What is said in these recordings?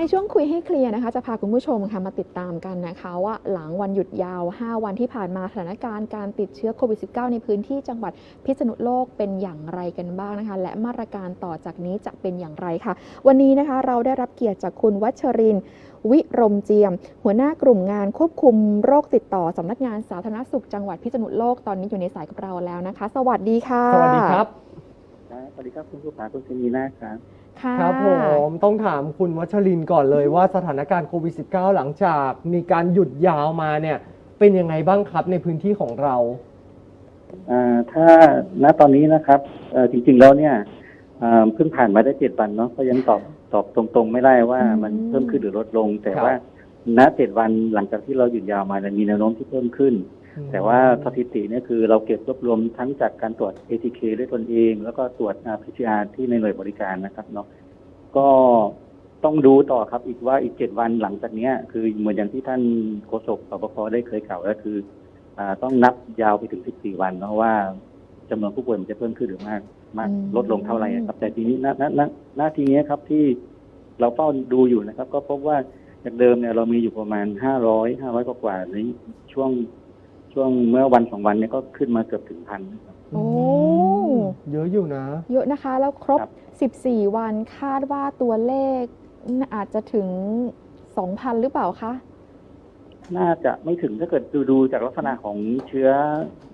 ในช่วงคุยให้เคลียร์นะคะ จะพาคุณผู้ชมค่ะมาติดตามกันนะคะว่าหลังวันหยุดยาว 5 วันที่ผ่านมาสถานการณ์การติดเชื้อโควิด -19 ในพื้นที่จังหวัดพิษณุโลกเป็นอย่างไรกันบ้างนะคะ และมาตรการต่อจากนี้จะเป็นอย่างไรค่ะ วันนี้นะคะเราได้รับเกียรติจากคุณวัชรินทร์วิรมเจียม หัวหน้ากลุ่มงานควบคุมโรคติดต่อสำนักงานสาธารณสุขจังหวัดพิษณุโลกตอนนี้อยู่ในสายกับเราแล้วนะคะ สวัสดีค่ะ สวัสดีครับครับสวัสดีครับคุณผู้ผาคุณเซนีนาครับ ค่ะ ครับผมต้องถามคุณวัชรินทร์ก่อนเลยว่าสถานการณ์โควิด -19 หลังจากมีการหยุดยาวมาเนี่ยเป็นยังไงบ้างครับในพื้นที่ของเรา อ่าถ้าณตอนนี้นะครับเอ่อจริงๆแล้วเนี่ยอ่าเพิ่งผ่านมาได้เจ็ดวันเนาะก็ยังตอบตอบตรงๆ ไม่ได้ว่ามันเพิ่มขึ้นหรือลดลง แต่ครับ ว่าณเจ็ดวันหลังจากที่เราหยุดยาวมาเนี่ยมีแนวโน้มที่เพิ่มขึ้น แต่ว่าสถิติเนี่ยคือเราเก็บรวบรวมทั้งจากการตรวจ ATK ด้วยตนเอง แล้วก็ตรวจ PCR ที่ในหน่วยบริการนะครับเนาะก็ต้องดูต่อครับอีกว่าอีกเจ็ดวันหลังจากเนี้ยคือเหมือนอย่างที่ท่านโฆษกปปพได้เคยกล่าวก็คืออ่าต้องนับยาวไปถึง 14 วันเนาะว่าจำนวนผู้ป่วยมันจะเพิ่มขึ้นหรือมากมากอืมลดลงเท่าไหร่ครับ แต่ทีนี้ณณณณทีนี้ครับที่เราเฝ้าดูอยู่นะครับ ก็พบว่าจากเดิมเนี่ยเรามีอยู่ประมาณ 500 500กว่าๆในช่วง ช่วงเมื่อวันสองวันเนี่ยก็ขึ้นมาเกือบถึงพันนะครับ โอ้ เยอะอยู่นะ เยอะนะคะ แล้วครบ ครับ 14 วันคาดว่าตัวเลขอาจจะถึง 2,000 หรือเปล่าคะ น่าจะไม่ถึงถ้าเกิดดูดูจากลักษณะของเชื้อ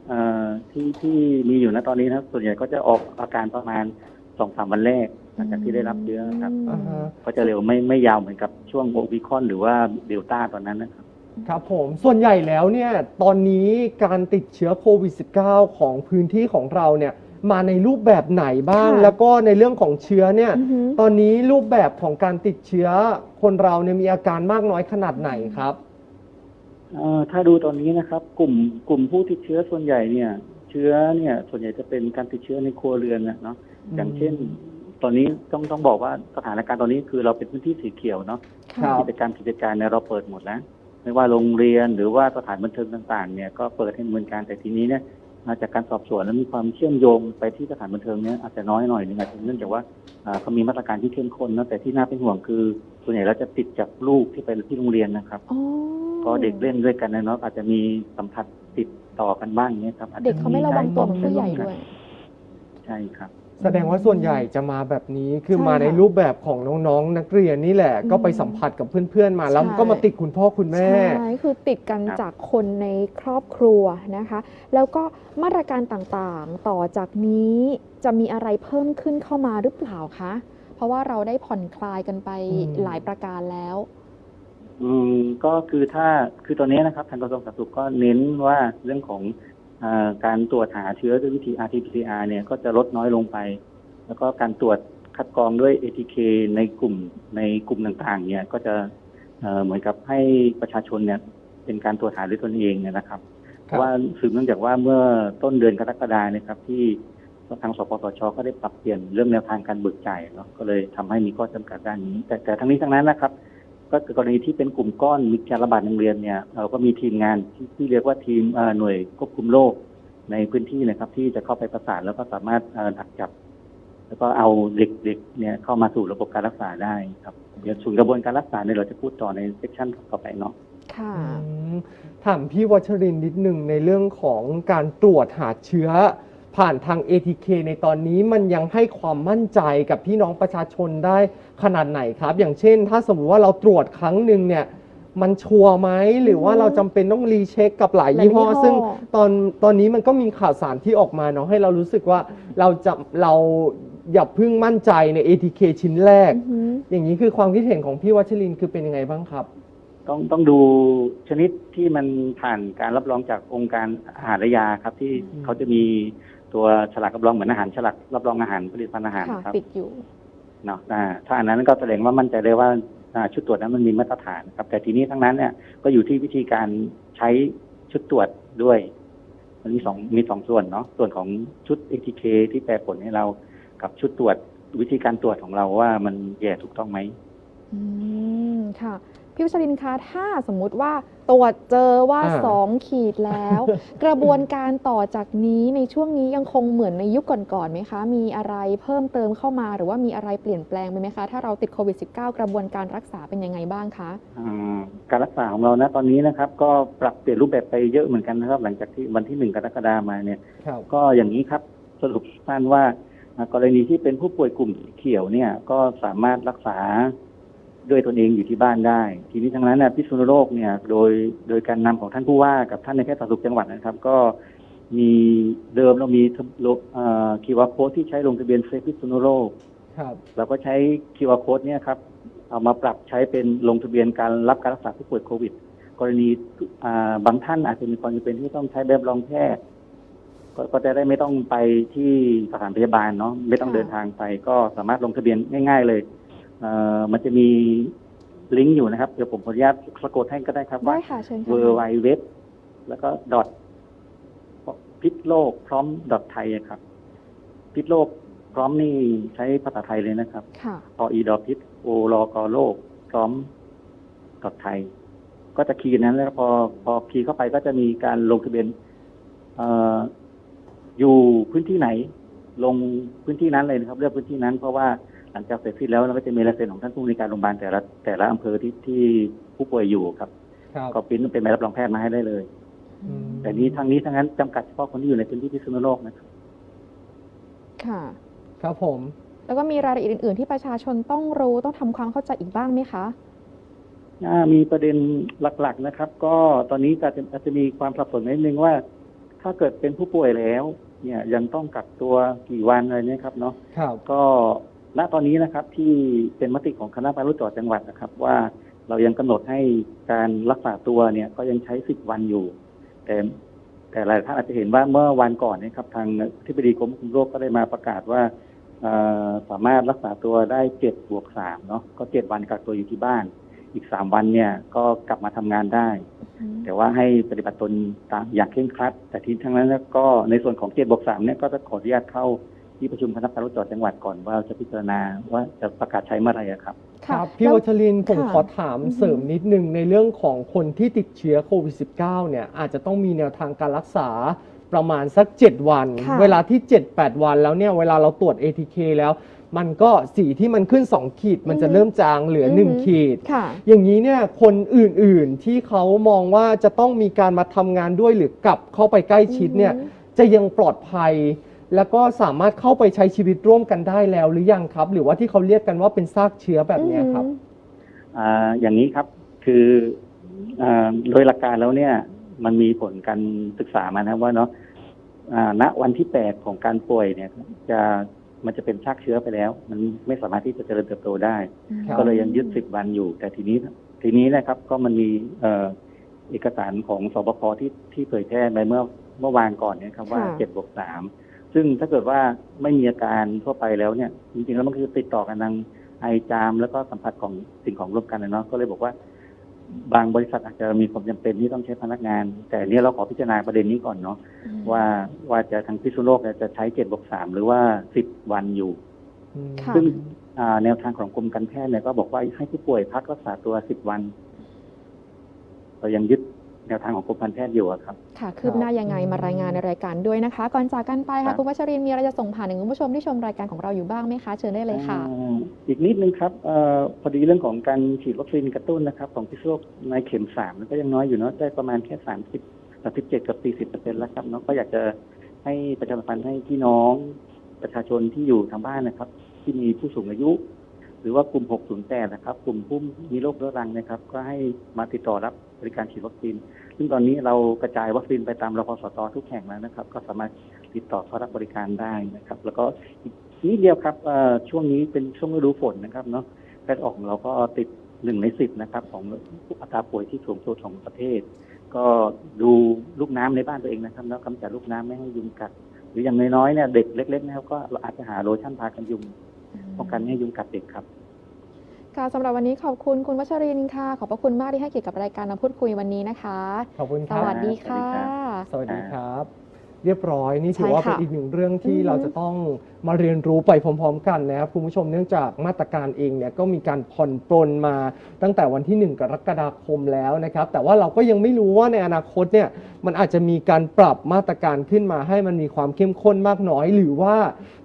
เออที่ที่มีอยู่ณตอนนี้นะครับส่วนใหญ่ก็จะออกอาการประมาณสองสามวันแรกหลังจากที่ได้รับเชื้อครับ อ่าฮะ ก็จะเร็วไม่ไม่ยาวเหมือนกับช่วงโอมิครอนหรือว่าเดลต้าตอนนั้นนะครับ ครับผมส่วนใหญ่แล้วเนี่ยตอนนี้การติดเชื้อโควิด -19 ของพื้นที่ของเราเนี่ยมาในรูปแบบไหนบ้าง ค่ะแล้วก็ในเรื่องของเชื้อเนี่ยอือหือ ตอนนี้รูปแบบของการติดเชื้อคนเราเนี่ยมีอาการมากน้อยขนาดไหนครับ เอ่อถ้าดูตอนนี้นะครับ กลุ่มกลุ่มผู้ติดเชื้อส่วนใหญ่เนี่ย เชื้อเนี่ยส่วนใหญ่จะเป็นการติดเชื้อในครัวเรือนนะเนาะอืม อย่างเช่น ตอนนี้ต้องต้องบอกว่าสถานการณ์ตอนนี้คือเราเป็นพื้นที่สีเขียวเนาะครับ กิจการกิจการเนี่ยเราเปิดหมดแล้ว ไม่ว่าโรงเรียนหรือว่าสถานบันเทิงต่างๆเนี่ยก็เปิดให้ดำเนินการแต่ทีนี้เนี่ยมาจากการสอบสวนแล้วมีความเชื่อมโยงไปที่สถานบันเทิงเนี่ยอาจจะน้อยหน่อยนึงอาจจะเนื่องจากว่าอ่าเขามีมาตรการที่เข้มข้นนะแต่ที่น่าเป็นห่วงคือส่วนใหญ่แล้วจะติดจากลูกที่ไปที่โรงเรียนนะครับอ๋อก็เด็กเล่นด้วยกันนะเนาะอาจจะมีสัมผัสติดต่อกันบ้างเนี่ยครับอจจะเด็กเขาไม่ระวังตัวเหมือนผู้ใหญ่ด้วย ใช่ครับ แสดงว่าส่วนใหญ่จะมาแบบนี้คือใช่มาในค่ะรูปแบบของน้องๆ นักเรียนนี่แหละ อืมก็ไปสัมผัสกับเพื่อนๆมาแล้วใช่ ก็มาติดคุณพ่อคุณแม่ ใช่คือติดกันครับ จากคนในครอบครัวนะคะ แล้วก็มาตรการต่างๆ ต่อจากนี้จะมีอะไรเพิ่มขึ้นเข้ามาหรือเปล่าคะ เพราะว่าเราได้ผ่อนคลายกันไปอืม หลายประการแล้ว อืมก็คือถ้าคือตอนนี้นะครับ ทางกระทรวงสาธารณสุขก็เน้นว่าเรื่องของอา การตรวจหาเชื้อด้วยวิธี RT-PCR เนี่ยก็จะลดน้อยลงไป แล้วก็การตรวจคัดกรองด้วย ATK ในกลุ่มในกลุ่มต่างๆ เนี่ยก็จะเอ่อเหมือนกับให้ประชาชนเนี่ยเป็นการตรวจหาด้วยตนเองเนี่ยนะครับเพราะว่าสืบเนื่องจากว่าเมื่อต้นเดือนกรกฎาเนี่ยครับที่ทางสปสช ก็ได้ปรับเปลี่ยนเรื่องแนวทางการเบิกจ่ายเนาะก็เลยทำให้มีข้อจำกัดด้านนี้ แต่แต่ทั้งนี้ทั้งนั้นนะครับ ก็คือกรณีที่เป็นกลุ่มก้อนมีการระบาดในโรงเรียนเนี่ยเราก็มีทีมงานที่ที่เรียกว่าทีมเอ่อหน่วยควบคุมโรคในพื้นที่นะครับ ที่จะเข้าไปประสานแล้วก็สามารถเอ่อดักจับ แล้วก็เอาเด็กๆเนี่ยเข้ามาสู่ระบบการรักษาได้ครับเดี๋ยวส่วนกระบวนการรักษาเนี่ยเราจะพูดต่อในเซสชันต่อไปเนาะค่ะอืมถามพี่วัชรินทร์นิดหนึ่งในเรื่องของการตรวจหาเชื้อ ผ่านทาง ATK ในตอนนี้มันยังให้ความมั่นใจกับพี่น้องประชาชนได้ขนาดไหนครับ อย่างเช่น ถ้าสมมติว่าเราตรวจครั้งหนึ่งเนี่ยมันชัวร์ไหมหรือว่าอือฮึเราจำเป็นต้องรีเช็คกับหลายหลายยี่ห้อยี่ห้อ ซึ่งตอนตอนนี้มันก็มีข่าวสารที่ออกมาเนาะให้เรารู้สึกว่าเราจะเราอย่าเพิ่งมั่นใจใน ATK ชิ้นแรก อือหือ อย่างนี้คือความคิดเห็นของพี่วัชรินทร์คือเป็นยังไงบ้างครับ ต้องต้องดูชนิดที่มันผ่านการรับรองจากองค์การอาหารและยาครับ ที่อืม เขาจะมี ตัวฉลากรับรองเหมือนอาหารฉลากรับรองอาหารผลิตภัณฑ์อาหารค่ะครับปิดอยู่ เนาะอ่าถ้าอันนั้นก็แสดงว่ามั่นใจเลยว่าอ่าชุดตรวจนั้นมันมีมาตรฐานครับ แต่ทีนี้ทั้งนั้นเนี่ยก็อยู่ที่วิธีการใช้ชุดตรวจด้วย มันมีสองมีสองส่วนเนาะส่วนของชุด ATK ที่แปลผลให้เรากับชุดตรวจวิธีการตรวจของเราว่ามันแย่ถูกต้องไหม อืม ค่ะ พี่วิชรินทร์คะ ถ้าสมมุติว่า ตรวจเจอว่า อ่าสองขีดแล้ว กระบวนการต่อจากนี้ในช่วงนี้ยังคงเหมือนในยุคก่อนๆไหมคะ มีอะไรเพิ่มเติมเข้ามาหรือว่ามีอะไรเปลี่ยนแปลงไปไหมคะ ถ้าเราติดโควิด -19 กระบวนการรักษาเป็นยังไงบ้างคะ อ่าการรักษาของเรานะตอนนี้นะครับ ก็ปรับเปลี่ยนรูปแบบไปเยอะเหมือนกันนะครับ หลังจากที่วันที่หนึ่งกรกฎาคมมาเนี่ย ครับ ก็อย่างนี้ครับสรุปสั้นว่าอ่ากรณีที่เป็นผู้ป่วยกลุ่มสีเขียวเนี่ยก็สามารถรักษา ด้วยตนเองอยู่ที่บ้านได้ ทีนี้ทั้งนั้นนะพิษณุโลกเนี่ยโดยโดยการนำของท่านผู้ว่ากับท่านในายแพทย์สาธารณสุขจังหวัดนะครับ ก็มีเดิมเรามีคิวอาร์โค้ดที่ใช้ลงทะเบียนเซฟพิษณุโลกครับเราก็ใช้ QR code เนี่ยครับเอามาปรับใช้เป็นลงทะเบียนการรับการรักษาผู้ป่วยโควิด กรณีอ่าบางท่านอาจจะมีความจำเป็นที่ต้องใช้แบบรองแพทย์ก็ก็จะได้ไม่ต้องไปที่สถานพยาบาลเนาะไม่ต้องค่ะเดินทางไป ก็สามารถลงทะเบียนง่าย ๆ เลยเอ่อมันจะมีลิงก์อยู่นะครับ เดี๋ยวผมขออนุญาตสะกดให้ก็ได้ครับได้ว่า ค่ะเชิญ w ค่ะ w w แล้วก็ dot พิษโลกพร้อม dot ไทยครับ พิษโลกพร้อมนี่ใช้ภาษาไทยเลยนะครับ ค่ะ พออีดอพิษโอรอกอโลกพร้อมดอทไทย ก็จะคีย์นั้นแล้วพอพอคีย์เข้าไปก็จะมีการลงทะเบียนเอ่ออยู่พื้นที่ไหน ลงพื้นที่นั้นเลยนะครับ เลือกพื้นที่นั้นเพราะว่า หลังจากเสร็จสิ้นแล้วเราก็จะมีลายเซ็นของท่านผู้ในวยการโรงพยาบาลแต่ละแต่ละอำเภอที่ที่ผู้ป่วยอยู่ครับ ครับก็ปริ้นเป็นใบรับรองแพทย์มาให้ได้เลย อืมแต่นี้ทางนี้ทางนั้นจำกัดเฉพาะคนที่อยู่ในพื้นที่พิษณุโลกนะครับ ค่ะ ครับผม แล้วก็มีรายละเอียดอื่น ๆ ที่ประชาชนต้องรู้ต้องทำความเข้าใจอีกบ้างไหมคะ อ่ามีประเด็นหลักๆนะครับ ก็ตอนนี้อาจจะอาจจะมีความสับสนนิดนึงว่า ถ้าเกิดเป็นผู้ป่วยแล้ว เนี่ยยังต้องกักตัวกี่วันอะไรเนี่ยครับเนาะครับ ก็ ณตอนนี้นะครับที่เป็นมติของคณะกรรมการจังหวัดนะครับ ว่าเรายังกำหนดให้การรักษาตัวเนี่ยก็ยังใช้สิบวันอยู่ แต่แต่หลายท่านอาจจะเห็นว่าเมื่อวันก่อนนะครับ ทางที่ปดีกรมควบคุมโรคก็ได้มาประกาศว่าสามารถรักษาตัวได้เจ็ดบวกสามเนาะก็เจ็ดวันกักตัวอยู่ที่บ้าน อีกสามวันเนี่ยก็กลับมาทำงานได้ แต่ว่าให้ปฏิบัติตนตามอย่างเคร่งครัด แต่ทีทั้งนั้นก็ในส่วนของเจ็ดบวกสามเนี่ยก็จะขออนุญาตเข้า ที่ประชุมคณะกรรมการจังหวัดก่อนว่าจะพิจารณาว่าจะประกาศใช้เมื่อไหร่อะครับคค่ะรับพี่แล้ว วัชรินทร์ผมค่ะขอถามอือฮึเสริมนิดนึงในเรื่องของคนที่ติดเชื้อโควิด -19 เนี่ยอาจจะต้องมีแนวทางการรักษาประมาณสัก 7 วัน ค่ะ เวลาที่ 7-8 วันแล้วเนี่ยเวลาเราตรวจ ATK แล้ว มันก็สีที่มันขึ้น 2 ขีด มันจะเริ่มจางเหลือ 1 ขีด ค่ะ อย่างนี้เนี่ยคนอื่นๆที่เขามองว่าจะต้องมีการมาทำงานด้วยหรือกลับเข้าไปใกล้ชิดเนี่ยอือฮึจะยังปลอดภัย แล้วก็สามารถเข้าไปใช้ชีวิตร่วมกันได้แล้วหรือยังครับ หรือว่าที่เขาเรียกกันว่าเป็นซากเชื้อแบบเนี้ยครับอ่าอย่างนี้ครับคืออาโดยหลักการแล้วเนี่ย มันมีผลการศึกษามานะครับว่าเนาะอ่าณวันที่แปดของการป่วยเนี่ย จะมันจะเป็นชากเชื้อไปแล้ว มันไม่สามารถที่จะเจริญเติบโตได้ครับก็เลยยังยึดสิบวันอยู่ แต่ทีนี้ ทีนี้นะครับ ก็มันมีเอ่อเอกสารของสบคที่ที่เผยแพร่ไปเมื่อเมื่อวานก่อนเนี่ยครับว่าค่ะเจ็ดบวกสาม ซึ่งถ้าเกิดว่าไม่มีอาการทั่วไปแล้วเนี่ย จริงๆแล้วมันคือติดต่อกันทางไอจาม แล้วก็สัมผัสของสิ่งของร่วมกันนะเนาะก็เลยบอกว่า บางบริษัทอาจจะมีความจำเป็นที่ต้องใช้พนักงาน แต่เนี่ยเราขอพิจารณาประเด็นนี้ก่อนเนาะอืมว่าว่าจะทางพิษณุโลกเนี่ยจะใช้เจ็ดบวกสามหรือว่าสิบวันอยู่อืมค่ะซึ่งอ่าแนวทางของกรมการแพทย์เนี่ยก็บอกว่าให้ผู้ป่วยพักรักษาตัวสิบวัน เรายังยึด แนวทางของกรมการแพทย์อยู่อะครับ ค่ะ คืบหน้ายังไงมารายงานในรายการด้วยนะคะ ก่อนจากกันไปครัค่ะบ คุณวัชรินทร์มีอะไรจะส่งผ่านถึงคุณผู้ชมที่ชมรายการของเราอยู่บ้างไหมคะ เชิญได้เลยค่ะ อ่าอีกนิดนึงครับเออพอดีเรื่องของการฉีดวัคซีนกระตุ้นนะครับ ของพิษณุโลกในเข็มสามมันก็ยังน้อยอยู่เนาะได้ประมาณแค่สามสิบสามสิบเจ็ดกับสี่สิบเปอร์เซ็นต์แล้วครับเนาะก็อยากจะให้ประชาสัมพันธ์ให้พี่น้อง ประชาชนที่อยู่ทางบ้านนะครับ ที่มีผู้สูงอายุ หรือว่ากลุ่ม 608 นะครับ กลุ่มผู้มีโรคเรื้อรังนะครับ ก็ให้มาติดต่อรับบริการฉีดวัคซีน ซึ่งตอนนี้เรากระจายวัคซีนไปตามรพสตทุกแห่งแล้วนะครับ ก็สามารถติดต่อเข้ารับบริการได้นะครับ แล้วก็อีกนิดเดียวครับช่วงนี้เป็นช่วงฤดูฝนนะครับเนาะแพทย์ออกเราก็ติดหนึ่งในสิบนะครับ ของอัตราป่วยที่สูงสุดของประเทศ ก็ดูลูกน้ำในบ้านตัวเองนะครับ แล้วกำจัดลูกน้ำไม่ให้ยุงกัด หรืออย่างน้อยๆเนี่ยเด็กเล็กๆนะครับก็เราอาจจะหาโลชั่นทากันยุง ป้องกันไม่ให้ยุงกัดเด็กครับค่ะสำหรับวันนี้ขอบคุณคุณวัชรินทร์ค่ะ ขอบพระคุณมากที่ให้เกียรติกับรายการมาพูดคุยวันนี้นะคะ ขอบคุณคสรับวัสดีค่ะ สวัสดีครับสวัสดีครับเรียบร้อยนี่ถือใช่ว่าค่ะเป็นอีกหนึ่งเรื่องที่อือฮึเราจะต้องมาเรียนรู้ไปพร้อม ๆ กันนะครับคุณผู้ชมเนื่องจากมาตรการเองเนี่ยก็มีการผ่อนปลนมาตั้งแต่วันที่ 1 กรกฎาคมแล้วนะครับ แต่ว่าเราก็ยังไม่รู้ว่าในอนาคตเนี่ยมันอาจจะมีการปรับมาตรการขึ้นมาให้มันมีความเข้มข้นมากน้อย หรือว่า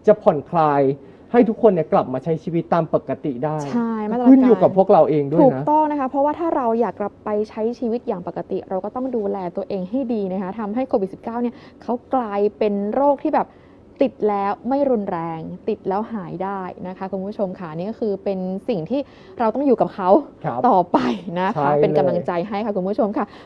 จะผ่อนคลาย ให้ทุกคนเนี่ยกลับมาใช้ชีวิตตามปกติได้ ใช่มาตรการขึ้นอยู่กับพวกเราเองด้วยถูกนะต้องนะคะ เพราะว่าถ้าเราอยากกลับไปใช้ชีวิตอย่างปกติ เราก็ต้องดูแลตัวเองให้ดีนะคะทำให้โควิด -19 เนี่ยเขากลายเป็นโรคที่แบบติดแล้วไม่รุนแรง ติดแล้วหายได้นะคะคุณผู้ชมค่ะนี่ก็คือเป็นสิ่งที่เราต้องอยู่กับเขาครับต่อไปนะใช่คะเป็นเลยกำลังใจให้ค่ะคุณผู้ชมค่ะ